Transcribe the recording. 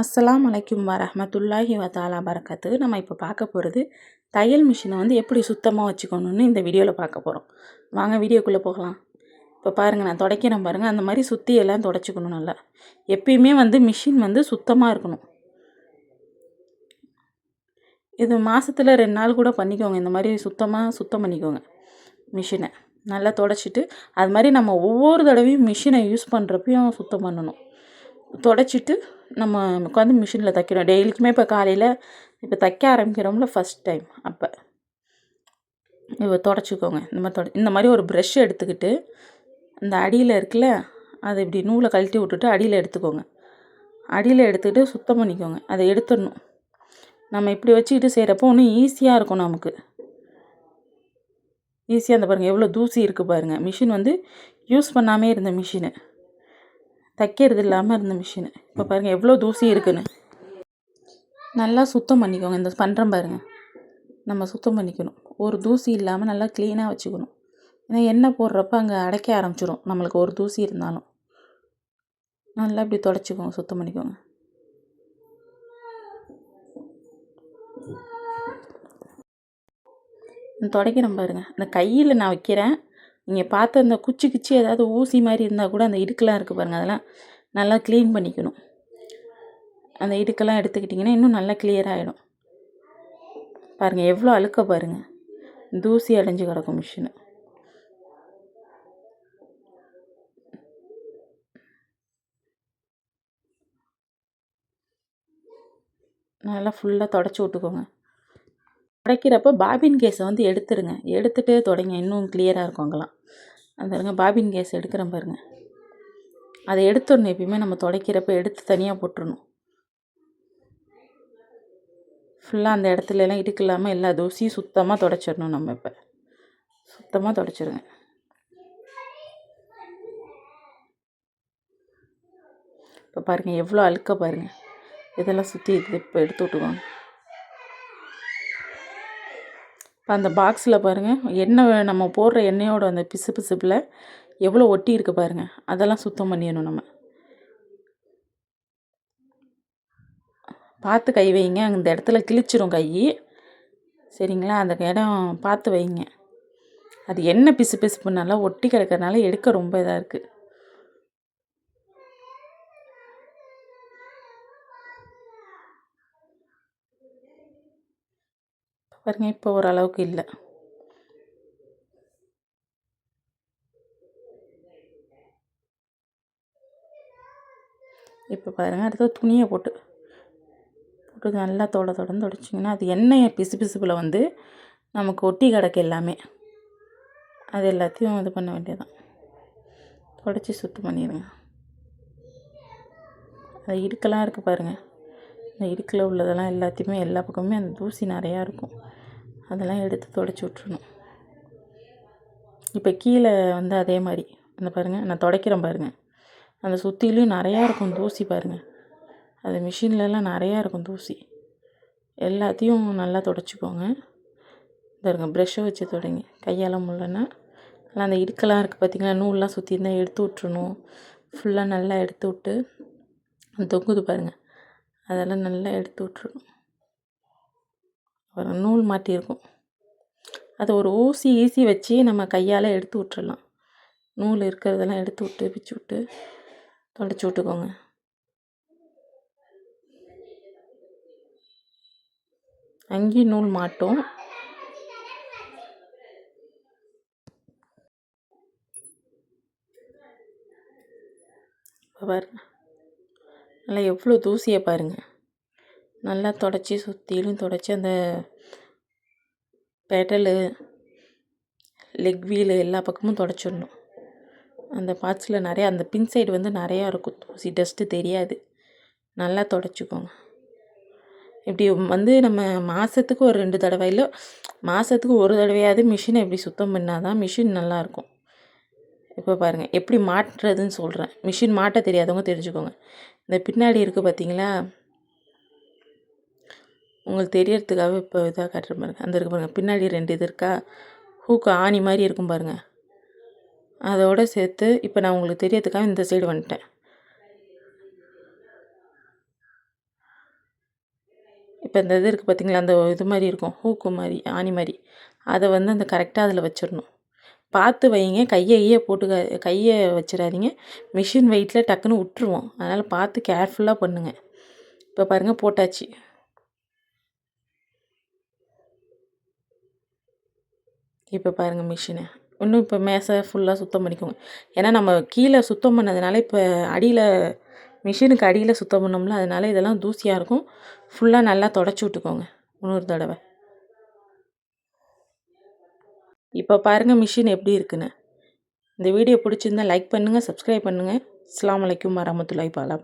அஸ்ஸலாம் வலைக்கும் வரமத்துல்லாஹி வத்தாலா பரக்கத்து. நம்ம இப்போ பார்க்க போகிறது தையல் மிஷினை வந்து எப்படி சுத்தமாக வச்சுக்கணுன்னு இந்த வீடியோவில் பார்க்க போகிறோம் வாங்க வீடியோக்குள்ளே போகலாம். இப்போ பாருங்கள் நான் துடைக்கிறேன் பாருங்கள் அந்த மாதிரி சுற்றி எல்லாம் துடைச்சிக்கணும் நல்லா. எப்பயுமே வந்து மிஷின் வந்து சுத்தமாக இருக்கணும். இது மாதத்தில் ரெண்டு நாள் கூட பண்ணிக்கோங்க. இந்த மாதிரி சுத்தமாக சுத்தம் பண்ணிக்கோங்க மிஷினை நல்லா துடைச்சிட்டு அது மாதிரி நம்ம ஒவ்வொரு தடவையும் மிஷினை யூஸ் பண்ணுறப்பையும் சுத்தம் பண்ணணும். துடைச்சிட்டு நம்ம உட்காந்து மிஷினில் தைக்கிறோம் டெய்லிக்குமே இப்போ காலையில் இப்போ தைக்க ஆரம்பிக்கிறோம்ல ஃபஸ்ட் டைம் அப்போ இப்போ தொடச்சிக்கோங்க. இந்த மாதிரி தொட இந்த மாதிரி ஒரு ப்ரெஷ் எடுத்துக்கிட்டு இந்த அடியில் இருக்குல்ல அதை இப்படி நூலை கழட்டி விட்டுட்டு அடியில் எடுத்துக்கோங்க. அடியில் எடுத்துக்கிட்டு சுத்தம் பண்ணிக்கோங்க. அதை எடுத்துடணும். நம்ம இப்படி வச்சுக்கிட்டு செய்கிறப்போ இன்னும் ஈஸியாக இருக்கும் நமக்கு. ஈஸியாக அந்த பாருங்கள் எவ்வளோ தூசி இருக்குது பாருங்கள் மிஷின் வந்து யூஸ் பண்ணாமே இருந்த மிஷினு தைக்கிறது இல்லாமல் இருந்த மிஷினு இப்போ பாருங்கள் எவ்வளோ தூசி இருக்குன்னு. நல்லா சுத்தம் பண்ணிக்கோங்க. இந்த பண்ணுறேன் பாருங்கள் நம்ம சுத்தம் பண்ணிக்கணும். ஒரு தூசி இல்லாமல் நல்லா க்ளீனாக வச்சுக்கணும். ஏன்னா எண்ணெய் போடுறப்ப அங்கே அடைக்க ஆரம்பிச்சிடும் நம்மளுக்கு ஒரு தூசி இருந்தாலும். நல்லா இப்படி தொடச்சிக்கோங்க. சுத்தம் பண்ணிக்கோங்க. துடைக்கிறேன் பாருங்கள் இந்த கையில் நான் வைக்கிறேன். நீங்கள் பார்த்த அந்த குச்சி குச்சி ஏதாவது ஊசி மாதிரி இருந்தால் கூட அந்த இடுக்கெலாம் இருக்குது பாருங்கள் அதெல்லாம் நல்லா க்ளீன் பண்ணிக்கணும். அந்த இடுக்கெல்லாம் எடுத்துக்கிட்டிங்கன்னா இன்னும் நல்லா கிளியர் ஆகிடும் பாருங்கள் எவ்வளோ அழுக்க பாருங்கள் தூசி அடைஞ்சு கிடக்கும் மிஷினு நல்லா ஃபுல்லாக தொடச்சி விட்டுக்கோங்க. துடைக்கிறப்ப பாபின் கேஸை வந்து எடுத்துருங்க. எடுத்துகிட்டு தொடங்க. இன்னும் கிளியராக இருக்கும் அங்கெல்லாம். அந்த பாருங்க பாபின் கேஸ் எடுக்கிறேன் பாருங்கள் அதை எடுத்துடணும் எப்பயுமே நம்ம துடைக்கிறப்ப எடுத்து தனியாக போட்டுடணும் ஃபுல்லாக அந்த இடத்துலலாம் இடுக்கில்லாமல் எல்லா தோசையும் சுத்தமாக தொடச்சிடணும் நம்ம இப்போ. சுத்தமாக தொடச்சிருங்க. இப்போ பாருங்கள் எவ்வளோ அழுக்க பாருங்கள் இதெல்லாம் சுற்றி இப்போ எடுத்து விட்டுக்கோங்க. இப்போ அந்த பாக்ஸில் பாருங்கள் எண்ணெய் நம்ம போடுற எண்ணெயோட அந்த பிசு பிசுப்பில் எவ்வளோ ஒட்டி இருக்குது பாருங்கள் அதெல்லாம் சுத்தம் பண்ணிடணும் நம்ம. பார்த்து கை வைங்க அந்த இடத்துல கிழிச்சிரும் கை. சரிங்களா? அந்த இடம் பார்த்து வைங்க. அது என்ன பிசு பிசுப்புனால ஒட்டி கிடக்கிறதுனால எடுக்க ரொம்ப இதாக இருக்குது பாருங்க இப்போ ஓரளவுக்கு இல்லை. இப்போ பாருங்கள் அடுத்தது துணியை போட்டு. போட்டு நல்லா தொட தொடர்ந்து தொடச்சிங்கன்னா அது எண்ணெயை பிசு பிசுப்பில் வந்து நமக்கு ஒட்டி கிடக்கு எல்லாமே. அது எல்லாத்தையும் இது பண்ண வேண்டியதான் தொடச்சி சுத்தம் பண்ணிடுங்க அது இடுக்கெல்லாம் இருக்குது பாருங்கள் இந்த இடுக்கில் உள்ளதெல்லாம் எல்லாத்தையுமே எல்லா பக்கமுமே அந்த தூசி நிறையா இருக்கும். அதெல்லாம் எடுத்து தொடச்சி விட்றணும் இப்போ கீழே வந்து அதே மாதிரி. அந்த பாருங்கள் நான் துடைக்கிறேன் பாருங்கள் அந்த சுற்றிலையும் நிறையா இருக்கும் தூசி பாருங்கள் அது மிஷின்லலாம் நிறையா இருக்கும் தூசி. எல்லாத்தையும் நல்லா தொடச்சிக்கோங்க. பாருங்க ப்ரெஷ்ஷை வச்சு தொடங்க. கையால் முடிலன்னா நல்லா அந்த இடுக்கெல்லாம் இருக்குது பார்த்திங்களா நூல்லாம் சுற்றி இருந்தால் எடுத்து விட்றணும் ஃபுல்லாக நல்லா எடுத்து விட்டு தொங்குது பாருங்கள் அதெல்லாம் நல்லா எடுத்து விட்றணும் அப்புறம் நூல் மாட்டியிருக்கும். அதை ஒரு ஊசி ஈசி வச்சு நம்ம கையால் எடுத்து விட்டுறலாம். நூல் இருக்கிறதெல்லாம் எடுத்து விட்டு பிச்சு விட்டு தொடச்சி விட்டுக்கோங்க. அங்கேயும் நூல் மாட்டும். பாருங்க. நல்லா எவ்வளோ தூசியை பாருங்கள் நல்லா தொடச்சி சுற்றிலும் தொடச்சி அந்த பெடலு லெக் வீலு எல்லா பக்கமும் தொடச்சிடணும். அந்த பார்ட்ஸில் நிறையா அந்த பின் சைடு வந்து நிறையா இருக்கும். தூசி டஸ்ட்டு தெரியாது. நல்லா தொடச்சிக்கோங்க. இப்படி வந்து நம்ம மாதத்துக்கு ஒரு ரெண்டு தடவை இல்லை மாதத்துக்கு ஒரு தடவையாவது மிஷினை இப்படி சுத்தம் பண்ணால் தான் மிஷின் நல்லாயிருக்கும். இப்போ பாருங்கள் எப்படி மாட்டுறதுன்னு சொல்கிறேன் மிஷின் மாட்ட தெரியாதவங்க தெரிஞ்சுக்கோங்க. இந்த பின்னாடி இருக்குது பார்த்தீங்களா உங்களுக்கு தெரியறதுக்காக இப்போ இதாக காட்டுற பாருங்க. அந்த இருக்கு பாருங்கள் பின்னாடி ரெண்டு இது இருக்கா? ஹூக்கு ஆணி மாதிரி இருக்கும் பாருங்கள் அதோடு சேர்த்து இப்போ நான் உங்களுக்கு தெரியறதுக்காக இந்த சைடு வந்துட்டேன். இப்போ இந்த இது இருக்குது பார்த்தீங்களா அந்த இது மாதிரி இருக்கும். ஹூக்கு மாதிரி ஆணி மாதிரி. அதை வந்து அந்த கரெக்டாக அதில் வச்சிடணும். பார்த்து வைங்க கையை கையை போட்டு கையை வச்சிடாதீங்க. மிஷின் வெயிட்டில் டக்குன்னு விட்டுருவோம் அதனால் பார்த்து கேர்ஃபுல்லாக பண்ணுங்கள் இப்போ பாருங்கள் போட்டாச்சு. இப்போ பாருங்கள் மிஷினை. இன்னும் இப்போ மேசை ஃபுல்லாக சுத்தம் பண்ணிக்கோங்க. ஏன்னா நம்ம கீழே சுத்தம் பண்ணதுனால இப்போ அடியில் மிஷினுக்கு அடியில் சுத்தம் பண்ணோம்ல அதனால் இதெல்லாம் தூசியாக இருக்கும். ஃபுல்லாக நல்லா தொடச்சி விட்டுக்கோங்க. இன்னொரு தடவை. இப்போ பாருங்கள் மிஷின் எப்படி இருக்குன்னு. இந்த வீடியோ பிடிச்சிருந்தா லைக் பண்ணுங்கள் சப்ஸ்கிரைப் பண்ணுங்கள் அஸ்லாம் அலைக்கும் வரமத்துல்லாஹி பாலா